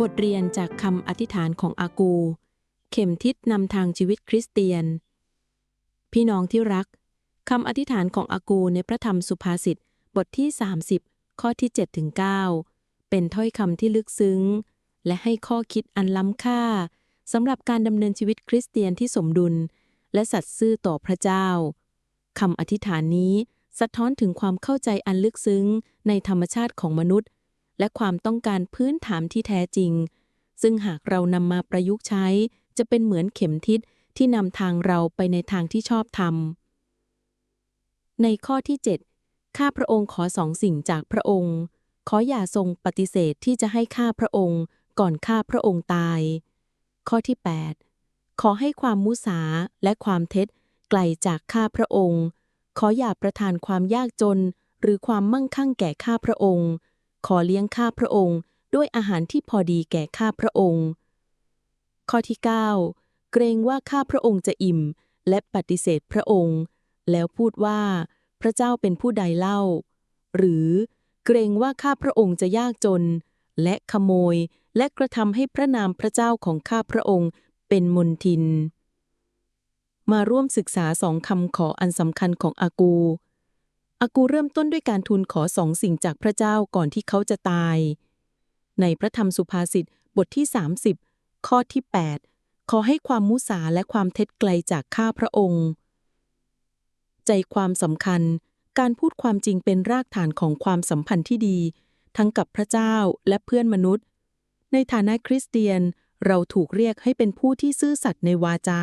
บทเรียนจากคำอธิษฐานของอากู เข็มทิศนำทางชีวิตคริสเตียน พี่น้องที่รักคำอธิษฐานของอากูในพระธรรมสุภาษิตบทที่ 30 ข้อที่7ถึง9เป็นถ้อยคำที่ลึกซึ้ง และให้ข้อคิดอันล้ำค่าสำหรับการดำเนินชีวิตคริสเตียนที่สมดุล และสัตย์ซื่อต่อพระเจ้าคำอธิษฐานนี้สะท้อนถึงความเข้าใจอันลึกซึ้งในธรรมชาติของมนุษย์ และความต้องการพื้นฐานที่แท้จริง ซึ่งหากเรานำมาประยุกต์ใช้ จะเป็นเหมือนเข็มทิศที่นำทางเราไปในทางที่ชอบธรรม ในข้อที่ 7 ข้าพระองค์ขอสองสิ่งจากพระองค์ ขออย่าทรงปฏิเสธที่จะให้ข้าพระองค์ ก่อนข้าพระองค์ตาย ข้อที่ 8 ขอให้ความมุสาและความเท็จไกลจากข้าพระองค์ ขออย่าประทานความยากจน หรือความมั่งคั่งแก่ข้าพระองค์ ขอเลี้ยงข้าพระองค์ด้วยอาหารที่พอดีแก่ข้าพระองค์ ข้อที่ 9 เกรงว่าข้าพระองค์จะอิ่มและปฏิเสธพระองค์ แล้วพูดว่า พระเจ้าเป็นผู้ใดเล่า หรือเกรงว่าข้าพระองค์จะยากจน และขโมยและกระทำให้พระนามพระเจ้าของข้าพระองค์เป็นมนทิน มาร่วมศึกษาสองคำขออันสำคัญของอากู อากูเริ่มต้นด้วยการทูลขอสองสิ่งจากพระเจ้าก่อนที่เขาจะตาย ในพระธรรมสุภาษิตบทที่ 30 ข้อที่ 8 ขอให้ความมุสาและความเท็จไกลจากข้าพระองค์ ใจความสำคัญ การพูดความจริงเป็นรากฐานของความสัมพันธ์ที่ดี ทั้งกับพระเจ้าและเพื่อนมนุษย์ ในฐานะคริสเตียนเราถูกเรียกให้เป็นผู้ที่ซื่อสัตย์ในวาจา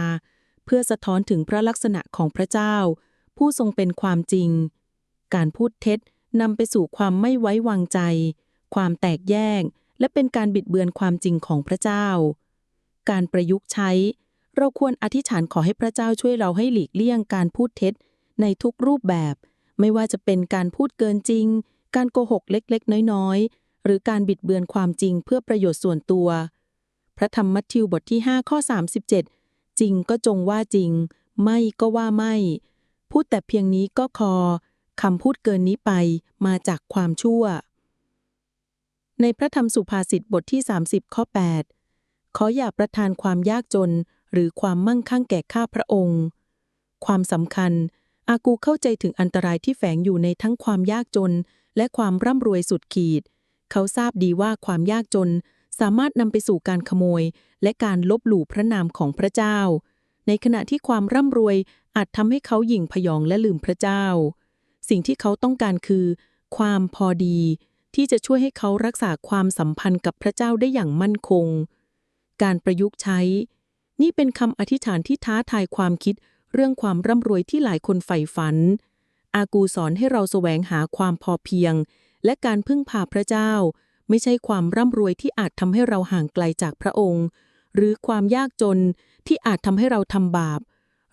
เพื่อสะท้อนถึงพระลักษณะของพระเจ้า ผู้ทรงเป็นความจริง การพูดเท็จนำไปสู่ความไม่ไว้วางใจ ความแตกแยก และเป็นการบิดเบือนความจริงของพระเจ้า การประยุกต์ใช้ เราควรอธิษฐานขอให้พระเจ้าช่วยเราให้หลีกเลี่ยงการพูดเท็จ ในทุกรูปแบบ ไม่ว่าจะเป็นการพูดเกินจริง การโกหกเล็กๆ น้อยๆ หรือการบิดเบือนความจริงเพื่อประโยชน์ส่วนตัว พระธรรมมัทธิวบทที่5ข้อ37 จริงก็จงว่าจริง ไม่ก็ว่าไม่ พูดแต่เพียงนี้ก็คอ คำพูดเกินนี้ไปมาจากความชั่ว ในพระธรรมสุภาษิตบทที่ 30 ข้อ 8 ขออย่าประทานความยากจนหรือความมั่งคั่งแก่ข้าพระองค์ ความสำคัญ อากูเข้าใจถึงอันตรายที่แฝงอยู่ในทั้งความยากจน และความร่ำรวยสุดขีด เขาทราบดีว่าความยากจนสามารถนำไปสู่การขโมย และการลบหลู่พระนามของพระเจ้า ในขณะที่ความร่ำรวยอาจทำให้เขาหยิ่งพยองและลืมพระเจ้า สิ่งที่เขาต้องการคือ ความพอดี ที่จะช่วยให้เขารักษาความสัมพันธ์กับพระเจ้าได้อย่างมั่นคง การประยุกต์ใช้ นี่เป็นคำอธิษฐานที่ท้าทายความคิดเรื่องความร่ำรวยที่หลายคนใฝ่ฝัน อากูสอนให้เราแสวงหาความพอเพียง และการพึ่งพาพระเจ้า ไม่ใช่ความร่ำรวยที่อาจทำให้เราห่างไกลจากพระองค์ หรือความยากจนที่อาจทำให้เราทำบาป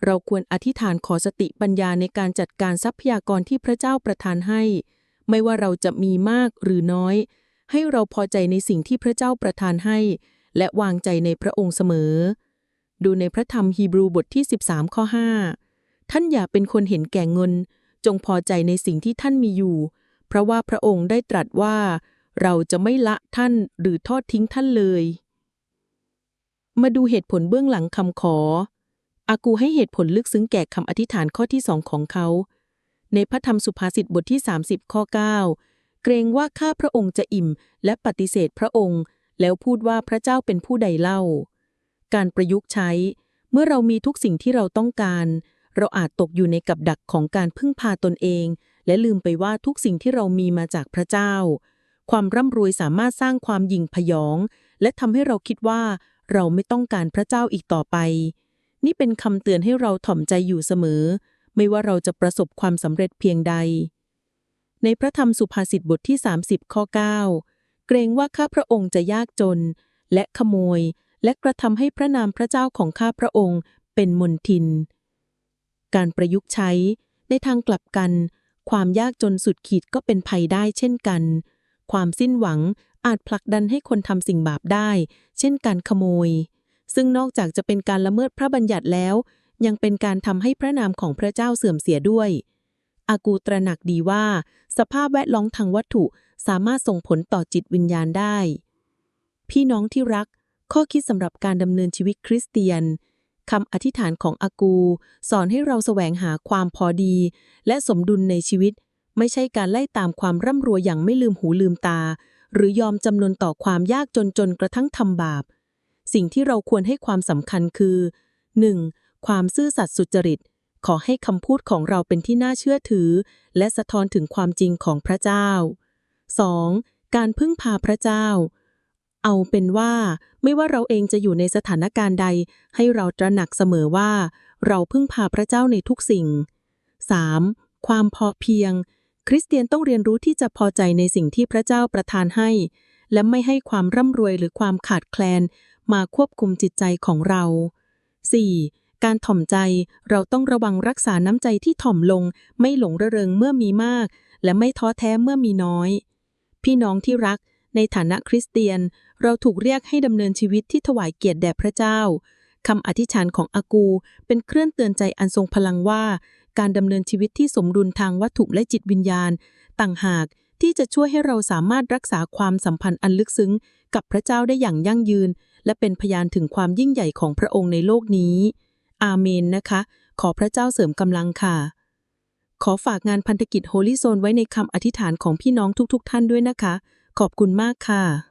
เราควรอธิษฐานขอสติปัญญาในการจัดการทรัพยากรที่พระเจ้าประทานให้ ไม่ว่าเราจะมีมากหรือน้อย ให้เราพอใจในสิ่งที่พระเจ้าประทานให้ และวางใจในพระองค์เสมอ ดูในพระธรรมฮีบรูบทที่ 13 ข้อ 5 ท่านอย่าเป็นคนเห็นแก่เงิน จงพอใจในสิ่งที่ท่านมีอยู่ เพราะว่าพระองค์ได้ตรัสว่า เราจะไม่ละท่านหรือทอดทิ้งท่านเลย มาดูเหตุผลเบื้องหลังคำขอ อากูให้เหตุผลลึกซึ้งแก่คำอธิษฐานข้อที่สองของเขา ในพระธรรมสุภาษิตบทที่ 30 ข้อ 9 เกรงว่าข้าพระองค์จะอิ่มและปฏิเสธพระองค์ แล้วพูดว่าพระเจ้าเป็นผู้ใดเล่า การประยุกต์ใช้ เมื่อเรามีทุกสิ่งที่เราต้องการ เราอาจตกอยู่ในกับดักของการพึ่งพาตนเอง และลืมไปว่าทุกสิ่งที่เรามีมาจากพระเจ้า ความร่ำรวยสามารถสร้างความยิ่งพยอง และทำให้เราคิดว่าเราไม่ต้องการพระเจ้าอีกต่อไป นี่เป็นคำเตือนให้เราถ่อมใจอยู่เสมอ ไม่ว่าเราจะประสบความสำเร็จเพียงใด ในพระธรรมสุภาษิตบทที่ 30 ข้อ 9 เกรงว่าข้าพระองค์จะยากจน และขโมย และกระทำให้พระนามพระเจ้าของข้าพระองค์เป็นมนทิน การประยุกต์ใช้ในทางกลับกัน ความยากจนสุดขีดก็เป็นภัยได้เช่นกัน ความสิ้นหวังอาจผลักดันให้คนทำสิ่งบาปได้ เช่นการขโมย ซึ่งนอกจากจะเป็นการละเมิดพระบัญญัติแล้ว ยังเป็นการทำให้พระนามของพระเจ้าเสื่อมเสียด้วย อากูตระหนักดีว่า สภาพแวดล้อมทางวัตถุสามารถส่งผลต่อจิตวิญญาณได้ พี่น้องที่รัก ข้อคิดสำหรับการดำเนินชีวิตคริสเตียนคำอธิษฐานของอากู สอนให้เราแสวงหาความพอดี และสมดุลในชีวิต ไม่ใช่การไล่ตามความร่ำรวยอย่างไม่ลืมหูลืมตา หรือยอมจำนนต่อความยากจนจนกระทั่งทำบาป สิ่งที่เราควรให้ความสำคัญคือ 1. ความซื่อสัตย์สุจริต ขอให้คำพูดของเราเป็นที่น่าเชื่อถือ และสะท้อนถึงความจริงของพระเจ้า 2. การพึ่งพาพระเจ้า เอาเป็นว่า ไม่ว่าเราเองจะอยู่ในสถานการณ์ใด ให้เราตระหนักเสมอว่า เราพึ่งพาพระเจ้าในทุกสิ่ง 3. ความพอเพียง คริสเตียนต้องเรียนรู้ที่จะพอใจในสิ่งที่พระเจ้าประทานให้ และไม่ให้ความร่ำรวยหรือความขาดแคลน มาควบคุมจิตใจของเรา 4. การถ่อมใจเราต้องระวังรักษาน้ำใจที่ถ่อมลง ไม่หลงระเริงเมื่อมีมาก และไม่ท้อแท้เมื่อมีน้อย พี่น้องที่รัก ในฐานะคริสเตียน เราถูกเรียกให้ดำเนินชีวิตที่ถวายเกียรติแด่พระเจ้าคำอธิษฐานของอากู เป็นเครื่องเตือนใจอันทรงพลังว่า การดำเนินชีวิตที่สมดุลทางวัตถุและจิตวิญญาณ ต่างหากที่จะช่วยให้เราสามารถรักษาความสัมพันธ์อันลึกซึ้ง กับพระเจ้าได้อย่างยั่งยืน และเป็นพยานถึงความยิ่งใหญ่ของพระองค์ในโลกนี้ อาเมนนะคะ ขอพระเจ้าเสริมกำลังค่ะ ขอฝากงานพันธกิจโฮลิโซนไว้ในคำอธิษฐานของพี่น้องทุกๆท่านด้วยนะคะ ขอบคุณมากค่ะ